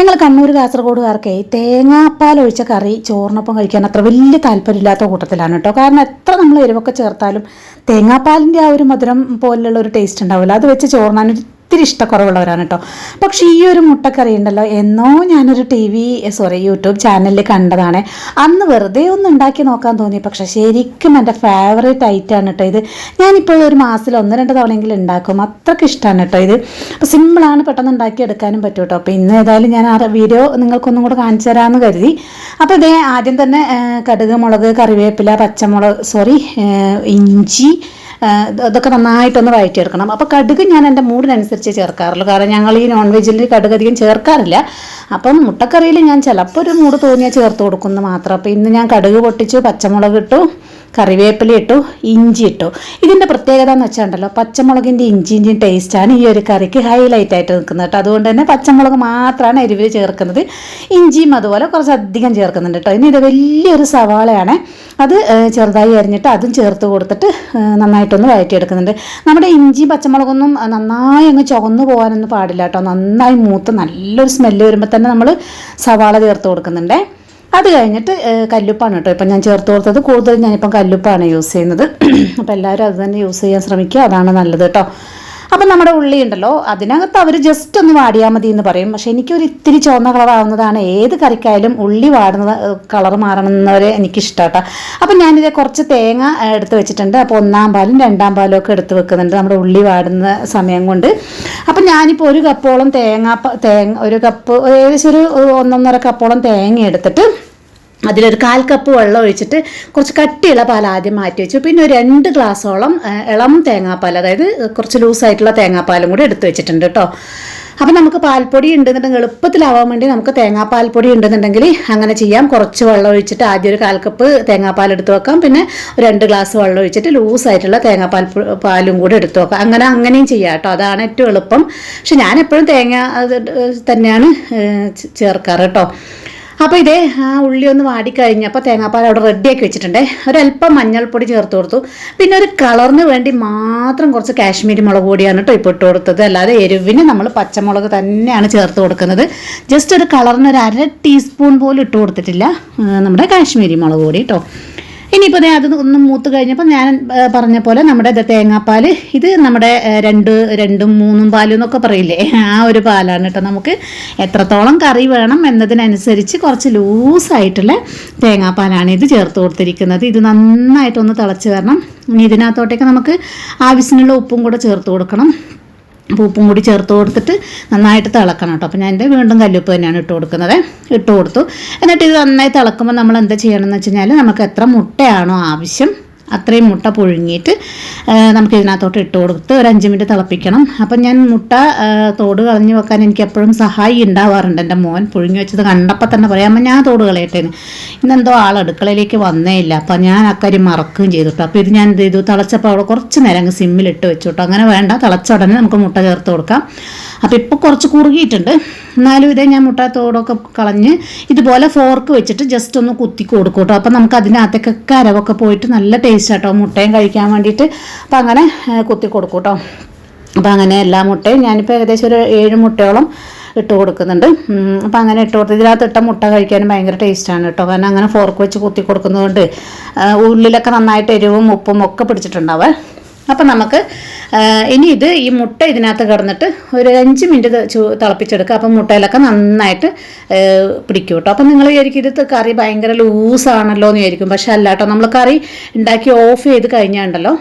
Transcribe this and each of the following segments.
ഞങ്ങൾ കണ്ണൂർ കാസർഗോഡുകാർക്ക് തേങ്ങാപ്പാൽ ഒഴിച്ച കറി ചോറിനൊപ്പം കഴിക്കാൻ അത്ര വലിയ താല്പര്യമില്ലാത്ത കൂട്ടത്തിലാണ് കേട്ടോ. കാരണം എത്ര നമ്മൾ എരിവൊക്കെ ചേർത്താലും തേങ്ങാപ്പാലിന്റെ ആ ഒരു മധുരം പോലെയുള്ള ഒരു ടേസ്റ്റ് ഉണ്ടാവില്ല. അത് വെച്ച് ചോറിനാൻ ഒത്തിരി ഇഷ്ടക്കുറവുള്ളവരാണ് കേട്ടോ പക്ഷേ ഈ ഒരു മുട്ടക്കറി ഉണ്ടല്ലോ എന്നോ ഞാനൊരു ടി വി സോറി യൂട്യൂബ് ചാനലിൽ കണ്ടതാണ്. അന്ന് വെറുതെ ഒന്ന് ഉണ്ടാക്കി നോക്കാൻ തോന്നി പക്ഷെ ശരിക്കും എന്റെ ഫേവറേറ്റ് ഐറ്റമാണ് കേട്ടോ ഇത്. ഞാനിപ്പോൾ ഒരു മാസത്തിൽ ഒന്ന് രണ്ട് തവണയെങ്കിലും ഉണ്ടാക്കും അത്രയ്ക്ക് ഇഷ്ടമാണ് കേട്ടോ ഇത്. അപ്പോൾ സിമ്പിളാണ് പെട്ടെന്ന് ഉണ്ടാക്കി എടുക്കാനും പറ്റും കേട്ടോ അപ്പോൾ ഇന്ന് ഏതായാലും ഞാൻ ആ വീഡിയോ നിങ്ങൾക്കൊന്നും കൂടെ കാണിച്ചു തരാമെന്ന് കരുതി. അപ്പോൾ ഇതേ ആദ്യം തന്നെ കടുക് മുളക് കറിവേപ്പില പച്ചമുളക് സോറി ഇഞ്ചി ഇതൊക്കെ നന്നായിട്ടൊന്ന് വഴറ്റിയെടുക്കണം. അപ്പോൾ കടുക് ഞാൻ എന്റെ മൂടിനനുസരിച്ച് ചേർക്കാറുള്ളൂ. കാരണം ഞങ്ങൾ ഈ നോൺ വെജിൽ കടുക് അധികം ചേർക്കാറില്ല. അപ്പം മുട്ടക്കറിയിൽ ഞാൻ ചിലപ്പോൾ ഒരു മൂട് തോന്നിയാൽ ചേർത്ത് കൊടുക്കുന്നു മാത്രം. അപ്പോൾ ഇന്ന് ഞാൻ കടുക് പൊട്ടിച്ചു പച്ചമുളക് ഇട്ടു കറിവേപ്പില ഇട്ടു ഇഞ്ചി ഇട്ടു. ഇതിന്റെ പ്രത്യേകത എന്ന് വെച്ചാൽ പച്ചമുളകിന്റെ ഇഞ്ചിന്റെയും ടേസ്റ്റാണ് ഈ ഒരു കറിക്ക് ഹൈലൈറ്റ് ആയിട്ട് നിൽക്കുന്നത് കേട്ടോ. അതുകൊണ്ട് തന്നെ പച്ചമുളക് മാത്രമാണ് എരിവിൽ ചേർക്കുന്നത്. ഇഞ്ചിയും അതുപോലെ കുറച്ച് അധികം ചേർക്കുന്നുണ്ട് കേട്ടോ. ഇനി ഇത് വലിയൊരു സവാളയാണ്. അത് ചെറുതായി അരിഞ്ഞിട്ട് അതും ചേർത്ത് കൊടുത്തിട്ട് നന്നായിട്ടൊന്ന് വഴറ്റിയെടുക്കുന്നുണ്ട്. നമ്മുടെ ഇഞ്ചി പച്ചമുളകൊന്നും നന്നായി അങ്ങ് ചുവന്നു പോകാനൊന്നും പാടില്ല കേട്ടോ. നന്നായി മൂത്ത് നല്ലൊരു സ്മെല്ല് വരുമ്പോൾ തന്നെ നമ്മൾ സവാള ചേർത്ത് കൊടുക്കുന്നുണ്ടേ. അത് കഴിഞ്ഞിട്ട് കല്ലുപ്പാണ് കേട്ടോ. ഇപ്പം ഞാൻ ചേർത്ത് കൊടുത്തത്. കൂടുതൽ ഞാനിപ്പം കല്ലുപ്പാണ് യൂസ് ചെയ്യുന്നത്. അപ്പോൾ എല്ലാവരും അത് തന്നെ യൂസ് ചെയ്യാൻ ശ്രമിക്കുക. അതാണ് നല്ലത് കേട്ടോ. അപ്പം നമ്മുടെ ഉള്ളി ഉണ്ടല്ലോ അതിനകത്ത് അവർ ജസ്റ്റ് ഒന്ന് വാടിയാൽ മതി എന്ന് പറയും. പക്ഷേ എനിക്കൊരു ഇത്തിരി ചുവന്ന കളറാവുന്നതാണ് ഏത് കറിക്കായാലും ഉള്ളി വാടുന്ന കളർ മാറണമെന്നവരെ എനിക്കിഷ്ടമാട്ടോ അപ്പം ഞാനിത് കുറച്ച് തേങ്ങ എടുത്ത് വെച്ചിട്ടുണ്ട്. അപ്പോൾ ഒന്നാം പാലും രണ്ടാം പാലും ഒക്കെ എടുത്ത് വെക്കുന്നുണ്ട് നമ്മുടെ ഉള്ളി വാടുന്ന സമയം കൊണ്ട്. അപ്പം ഞാനിപ്പോൾ ഒരു കപ്പോളം തേങ്ങ തേങ്ങ ഒരു കപ്പ് ഏകദേശം ഒരു ഒന്നൊന്നര കപ്പോളം തേങ്ങ എടുത്തിട്ട് അതിലൊരു കാൽ കപ്പ് വെള്ളം ഒഴിച്ചിട്ട് കുറച്ച് കട്ടിയുള്ള പാൽ ആദ്യം മാറ്റി വെച്ചു. പിന്നെ ഒരു രണ്ട് ഗ്ലാസ്സോളം ഇളം തേങ്ങാപ്പാൽ അതായത് കുറച്ച് ലൂസായിട്ടുള്ള തേങ്ങാപ്പാലും കൂടി എടുത്തു വെച്ചിട്ടുണ്ട് കേട്ടോ അപ്പം നമുക്ക് പാൽപ്പൊടി ഉണ്ടെന്നുണ്ടെങ്കിൽ എളുപ്പത്തിലാവാൻ വേണ്ടി നമുക്ക് തേങ്ങാപ്പാൽപ്പൊടി ഉണ്ടെന്നുണ്ടെങ്കിൽ അങ്ങനെ ചെയ്യാം. കുറച്ച് വെള്ളം ഒഴിച്ചിട്ട് ആദ്യം ഒരു കാൽ കപ്പ് തേങ്ങാപ്പാൽ എടുത്ത് വെക്കാം. പിന്നെ രണ്ട് ഗ്ലാസ് വെള്ളം ഒഴിച്ചിട്ട് ലൂസായിട്ടുള്ള തേങ്ങാപ്പാൽ പാലും കൂടി എടുത്ത് വെക്കാം. അങ്ങനെ അങ്ങനെയും ചെയ്യാം കേട്ടോ അതാണ് ഏറ്റവും എളുപ്പം. പക്ഷെ ഞാൻ എപ്പോഴും തേങ്ങ തന്നെയാണ് ചേർക്കാറ് കേട്ടോ അപ്പോൾ ഇതേ ആ ഉള്ളി ഒന്ന് വാടിക്കഴിഞ്ഞപ്പോൾ തേങ്ങാപ്പാൽ അവിടെ റെഡിയാക്കി വെച്ചിട്ടുണ്ടേ. ഒരല്പം മഞ്ഞൾപ്പൊടി ചേർത്ത് കൊടുത്തു. പിന്നെ ഒരു കളറിന് വേണ്ടി മാത്രം കുറച്ച് കാശ്മീരി മുളക് പൊടിയാണ് കേട്ടോ ഇപ്പോൾ ഇട്ട് കൊടുത്തത്. അല്ലാതെ എരിവിന് നമ്മൾ പച്ചമുളക് തന്നെയാണ് ചേർത്ത് കൊടുക്കുന്നത്. ജസ്റ്റ് ഒരു കളറിന് ഒരു അര ടീസ്പൂൺ പോലും ഇട്ട് കൊടുത്തിട്ടില്ല നമ്മുടെ കാശ്മീരി മുളക് പൊടി കേട്ടോ. ഇനിയിപ്പോൾ അത് ഒന്ന് മൂത്ത് കഴിഞ്ഞപ്പോൾ ഞാൻ പറഞ്ഞ പോലെ നമ്മുടെ തേങ്ങാപ്പാൽ ഇത് നമ്മുടെ രണ്ട് രണ്ടും മൂന്നും പാലും എന്നൊക്കെ പറയില്ലേ? ആ ഒരു പാലാണ് കേട്ടോ നമുക്ക്. എത്രത്തോളം കറി വേണം എന്നതിനനുസരിച്ച് കുറച്ച് ലൂസായിട്ടുള്ള തേങ്ങാപ്പാലാണ് ഇത് ചേർത്ത് കൊടുത്തിരിക്കുന്നത്. ഇത് നന്നായിട്ടൊന്ന് തിളച്ച് വരണം. ഇനി ഇതിനകത്തോട്ടേക്ക് നമുക്ക് ആവശ്യത്തിനുള്ള ഉപ്പും കൂടെ ചേർത്ത് കൊടുക്കണം. ഉപ്പും കൂടി ചേർത്ത് കൊടുത്തിട്ട് നന്നായിട്ട് തിളക്കണം കേട്ടോ. അപ്പോൾ ഞാൻ എന്റെ വീണ്ടും കല്ലുപ്പ് തന്നെയാണ് ഇട്ട് കൊടുക്കുന്നത്. ഇട്ട് കൊടുത്തു. എന്നിട്ട് ഇത് നന്നായി തിളക്കുമ്പോൾ നമ്മൾ എന്താ ചെയ്യണമെന്ന് വെച്ച് കഴിഞ്ഞാൽ നമുക്ക് എത്ര മുട്ടയാണോ ആവശ്യം അത്രയും മുട്ട പുഴുങ്ങിയിട്ട് നമുക്ക് ഇതിനകത്തോട്ട് ഇട്ട് കൊടുത്ത് ഒരു അഞ്ച് മിനിറ്റ് തിളപ്പിക്കണം. അപ്പം ഞാൻ മുട്ട തോട് കളഞ്ഞു വെക്കാൻ എനിക്ക് എപ്പോഴും സഹായി ഉണ്ടാവാറുണ്ട് എന്റെ മോൻ പുഴുങ്ങി വെച്ചത് കണ്ടപ്പോൾ തന്നെ പറയാം അമ്മ ഞാൻ തോട് കളയട്ടേന് ഇന്നെന്തോ ആൾ അടുക്കളയിലേക്ക് വന്നേ ഇല്ല. അപ്പം ഞാൻ അക്കാര്യം മറക്കുകയും ചെയ്തിട്ടു അപ്പോൾ ഇത് ഞാൻ എന്ത് ചെയ്തു തിളച്ചപ്പോൾ അവിടെ കുറച്ച് നേരം അങ്ങ് സിമ്മിലിട്ട് വെച്ചു കേട്ടോ. അങ്ങനെ വേണ്ട തിളച്ച ഉടനെ നമുക്ക് മുട്ട ചേർത്ത് കൊടുക്കാം. അപ്പോൾ ഇപ്പോൾ കുറച്ച് കുറുകിയിട്ടുണ്ട്. എന്നാലും ഇതേ ഞാൻ മുട്ട തോടൊക്കെ കളഞ്ഞ് ഇതുപോലെ ഫോർക്ക് വെച്ചിട്ട് ജസ്റ്റ് ഒന്ന് കുത്തി കൊടുക്കും കേട്ടോ അപ്പം നമുക്ക് അതിനകത്തേക്കൊക്കെ കരവൊക്കെ പോയിട്ട് നല്ല ടേസ്റ്റ് ആട്ടോ മുട്ടയും കഴിക്കാൻ വേണ്ടിയിട്ട്. അപ്പം അങ്ങനെ കുത്തി കൊടുക്കും കേട്ടോ അപ്പം അങ്ങനെ എല്ലാ മുട്ടയും ഞാനിപ്പോൾ ഏകദേശം ഒരു ഏഴ് മുട്ടയോളം ഇട്ട് കൊടുക്കുന്നുണ്ട്. അപ്പം അങ്ങനെ ഇട്ട് കൊടുത്ത് ഇതിനകത്ത് ഇട്ട മുട്ട കഴിക്കാനും ഭയങ്കര ടേസ്റ്റാണ് കേട്ടോ. കാരണം അങ്ങനെ ഫോർക്ക് വെച്ച് കുത്തി കൊടുക്കുന്നതുകൊണ്ട് ഉള്ളിലൊക്കെ നന്നായിട്ട് എരിവും ഉപ്പും ഒക്കെ പിടിച്ചിട്ടുണ്ടാവേ. അപ്പം നമുക്ക് ഇനി ഇത് ഈ മുട്ട ഇതിനകത്ത് കിടന്നിട്ട് ഒരു അഞ്ച് മിനിറ്റ് തിളപ്പിച്ചെടുക്കുക. അപ്പം മുട്ടയിലൊക്കെ നന്നായിട്ട് പിടിക്കും കേട്ടോ. അപ്പം നിങ്ങൾ വിചാരിക്കും ഇത് കറി ഭയങ്കര ലൂസാണല്ലോ എന്ന് വിചാരിക്കും. പക്ഷെ അല്ല കേട്ടോ നമ്മൾ കറി ഉണ്ടാക്കി ഓഫ് ചെയ്ത് കഴിഞ്ഞാണ്ടല്ലോ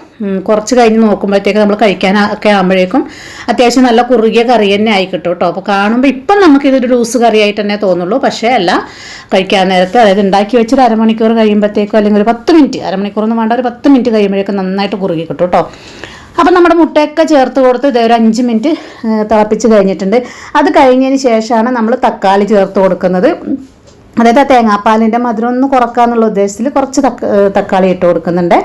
കുറച്ച് കഴിഞ്ഞ് നോക്കുമ്പോഴത്തേക്ക് നമ്മൾ കഴിക്കാൻ ഒക്കെ ആകുമ്പോഴേക്കും അത്യാവശ്യം നല്ല കുറുകിയ കറി തന്നെ ആയി കിട്ടും കേട്ടോ. അപ്പോൾ കാണുമ്പോൾ ഇപ്പം നമുക്കിതൊരു ലൂസ് കറിയായിട്ട് തന്നെ തോന്നുള്ളൂ. പക്ഷേ അല്ല കഴിക്കാൻ നേരത്തെ അതായത് ഉണ്ടാക്കി വെച്ചൊരു അരമണിക്കൂർ കഴിയുമ്പോഴത്തേക്കും അല്ലെങ്കിൽ ഒരു പത്ത് മിനിറ്റ് അരമണിക്കൂറൊന്നും വേണ്ട ഒരു പത്ത് മിനിറ്റ് കഴിയുമ്പോഴേക്കും നന്നായിട്ട് കുറുകി കിട്ടും കേട്ടോ. അപ്പം നമ്മുടെ മുട്ടയൊക്കെ ചേർത്ത് കൊടുത്ത് ഇതേ ഒരു അഞ്ച് മിനിറ്റ് തിളപ്പിച്ച് കഴിഞ്ഞിട്ടുണ്ട്. അത് കഴിഞ്ഞതിന് ശേഷമാണ് നമ്മൾ തക്കാളി ചേർത്ത് കൊടുക്കുന്നത്. അതായത് ആ തേങ്ങാപ്പാലിന്റെ മധുരം ഒന്ന് കുറക്കാന്നുള്ള ഉദ്ദേശത്തിൽ കുറച്ച് തക്കാളി ഇട്ട് കൊടുക്കുന്നുണ്ട്.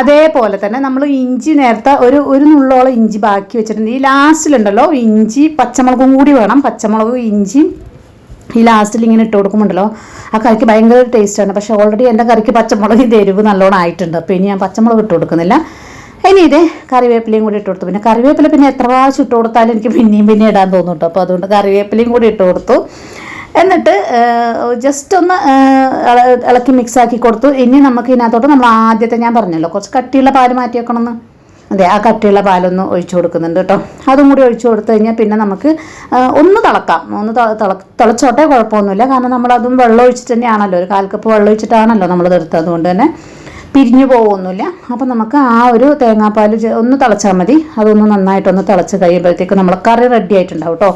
അതേപോലെ തന്നെ നമ്മൾ ഇഞ്ചി നേരത്തെ ഒരു ഒരു നുള്ളോളം ഇഞ്ചി ബാക്കി വെച്ചിട്ടുണ്ട്. ഈ ലാസ്റ്റിലുണ്ടല്ലോ ഇഞ്ചി പച്ചമുളകും കൂടി വേണം. പച്ചമുളകും ഇഞ്ചിയും ഈ ലാസ്റ്റിൽ ഇങ്ങനെ ഇട്ട് കൊടുക്കുമ്പോണ്ടല്ലോ ആ കറിക്ക് ഭയങ്കര ടേസ്റ്റാണ് പക്ഷേ ഓൾറെഡി എന്റെ കറിക്ക് പച്ചമുളക് എരിവ് നല്ലോണം ആയിട്ടുണ്ട്. അപ്പോൾ ഇനി ഞാൻ പച്ചമുളക് ഇട്ട് കൊടുക്കുന്നില്ല. ഇനി ഇത് കറിവേപ്പിലയും കൂടി ഇട്ട് കൊടുത്തു പിന്നെ കറിവേപ്പില പിന്നെ എത്ര പ്രാവശ്യം ഇട്ട് കൊടുത്താലും എനിക്ക് പിന്നെയും പിന്നെ ഇടാൻ തോന്നും അപ്പോൾ അതുകൊണ്ട് കറിവേപ്പിലയും കൂടി ഇട്ട് കൊടുത്തു. എന്നിട്ട് ജസ്റ്റ് ഒന്ന് ഇളക്കി മിക്സ് ആക്കി കൊടുത്തു. ഇനി നമുക്ക് ഇതിനകത്തോട്ട് നമ്മൾ ആദ്യത്തെ ഞാൻ പറഞ്ഞല്ലോ കുറച്ച് കട്ടിയുള്ള പാൽ മാറ്റി വെക്കണമെന്ന്. അതെ ആ കട്ടിയുള്ള പാലൊന്ന് ഒഴിച്ചു കൊടുക്കുന്നുണ്ട് കേട്ടോ. അതും കൂടി ഒഴിച്ചു കൊടുത്തു കഴിഞ്ഞാൽ പിന്നെ നമുക്ക് ഒന്ന് തിളക്കാം. ഒന്ന് തിളച്ചോട്ടെ കുഴപ്പമൊന്നുമില്ല. കാരണം നമ്മളതും വെള്ളം ഒഴിച്ചിട്ട് തന്നെയാണല്ലോ. ഒരു കാൽ കപ്പ് വെള്ളം ഒഴിച്ചിട്ടാണല്ലോ നമ്മൾ എടുത്തത്. അതുകൊണ്ട് തന്നെ പിരിഞ്ഞു പോകുമൊന്നുമില്ല അപ്പം നമുക്ക് ആ ഒരു തേങ്ങാപ്പാൽ ഒന്ന് തിളച്ചാൽ മതി. അതൊന്ന് നന്നായിട്ടൊന്ന് തിളച്ച് കഴിയുമ്പോഴത്തേക്ക് നമ്മൾ കറി റെഡി ആയിട്ടുണ്ടാവും കേട്ടോ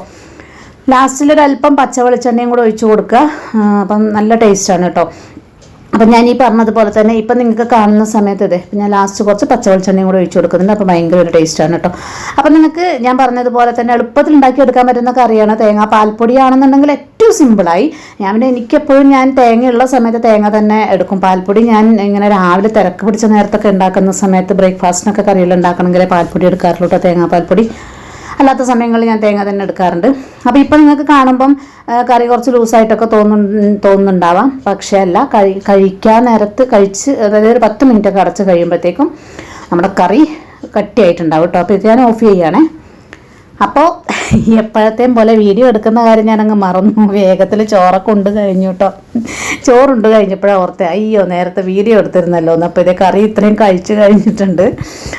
ലാസ്റ്റിൽ ഒരു അല്പം പച്ച വെളിച്ചെണ്ണയും കൂടെ ഒഴിച്ച് കൊടുക്കുക. അപ്പം നല്ല ടേസ്റ്റാണ് കേട്ടോ അപ്പം ഞാൻ ഈ പറഞ്ഞതുപോലെ തന്നെ ഇപ്പം നിങ്ങൾക്ക് കാണുന്ന സമയത്ത് അതെ ഞാൻ ലാസ്റ്റ് കുറച്ച് പച്ച വെളിച്ചെണ്ണയും കൂടെ ഒഴിച്ചു കൊടുക്കുന്നുണ്ട്. അപ്പോൾ ഭയങ്കര ഒരു ടേസ്റ്റാണ് കേട്ടോ അപ്പം നിങ്ങൾക്ക് ഞാൻ പറഞ്ഞതുപോലെ തന്നെ എളുപ്പത്തിൽ ഉണ്ടാക്കി എടുക്കാൻ പറ്റുന്ന കറിയാണ് തേങ്ങ. പാൽപ്പൊടിയാണെന്നുണ്ടെങ്കിൽ ഏറ്റവും സിമ്പിളായി ഞാൻ പിന്നെ എനിക്കെപ്പോഴും ഞാൻ തേങ്ങയുള്ള സമയത്ത് തേങ്ങ തന്നെ എടുക്കും. പാൽപ്പൊടി ഞാൻ ഇങ്ങനെ രാവിലെ തിരക്ക് പിടിച്ച നേരത്തൊക്കെ ഉണ്ടാക്കുന്ന സമയത്ത് ബ്രേക്ക്ഫാസ്റ്റിനൊക്കെ കറികൾ ഉണ്ടാക്കണമെങ്കിൽ പാൽപ്പൊടി എടുക്കാറുള്ളൂ കേട്ടോ തേങ്ങാ പാൽപ്പൊടി. അല്ലാത്ത സമയങ്ങളിൽ ഞാൻ തേങ്ങ തന്നെ എടുക്കാറുണ്ട്. അപ്പോൾ ഇപ്പം നിങ്ങൾക്ക് കാണുമ്പം കറി കുറച്ച് ലൂസായിട്ടൊക്കെ തോന്നു തോന്നുന്നുണ്ടാവാം. പക്ഷേ അല്ല കഴി കഴിക്കാൻ നേരത്ത് കഴിച്ച് അതായത് ഒരു പത്ത് മിനിറ്റൊക്കെ അടച്ച് കഴിയുമ്പോഴത്തേക്കും നമ്മുടെ കറി കട്ടിയായിട്ടുണ്ടാവും കേട്ടോ. അപ്പോൾ ഇത് ഞാൻ ഓഫ് ചെയ്യുകയാണേ അപ്പോൾ എപ്പോഴത്തെയും പോലെ വീഡിയോ എടുക്കുന്ന കാര്യം ഞാനങ്ങ് മറന്നു. വേഗത്തിൽ ചോറൊക്കെ ഉണ്ട് കഴിഞ്ഞു കേട്ടോ ചോറുണ്ട് കഴിഞ്ഞപ്പോഴാണ് ഓർത്തേ അയ്യോ നേരത്തെ വീഡിയോ എടുത്തിരുന്നല്ലോ എന്ന് അപ്പോൾ ഇതേ കറി ഇത്രയും കഴിച്ചു കഴിഞ്ഞിട്ടുണ്ട്.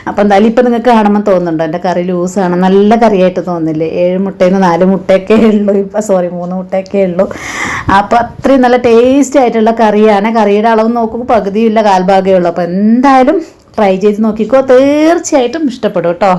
അപ്പോൾ എന്തായാലും ഇപ്പം നിങ്ങൾക്ക് കാണുമ്പോൾ തോന്നുന്നുണ്ടോ? എന്റെ കറി ലൂസാണ് നല്ല കറിയായിട്ട് തോന്നില്ലേ? ഏഴ് മുട്ടയിൽ നിന്ന് നാല് മുട്ടയൊക്കെ ഉള്ളൂ. ഇപ്പം സോറി മൂന്ന് മുട്ടയൊക്കെ ഉള്ളൂ. അപ്പോൾ അത്രയും നല്ല ടേസ്റ്റി ആയിട്ടുള്ള കറിയാണ്. കറിയുടെ അളവ് നോക്കുമ്പോൾ പകുതിയില്ല കാൽഭാഗമേ ഉള്ളൂ. അപ്പോൾ എന്തായാലും ട്രൈ ചെയ്ത് നോക്കിക്കോ. തീർച്ചയായിട്ടും ഇഷ്ടപ്പെടും കേട്ടോ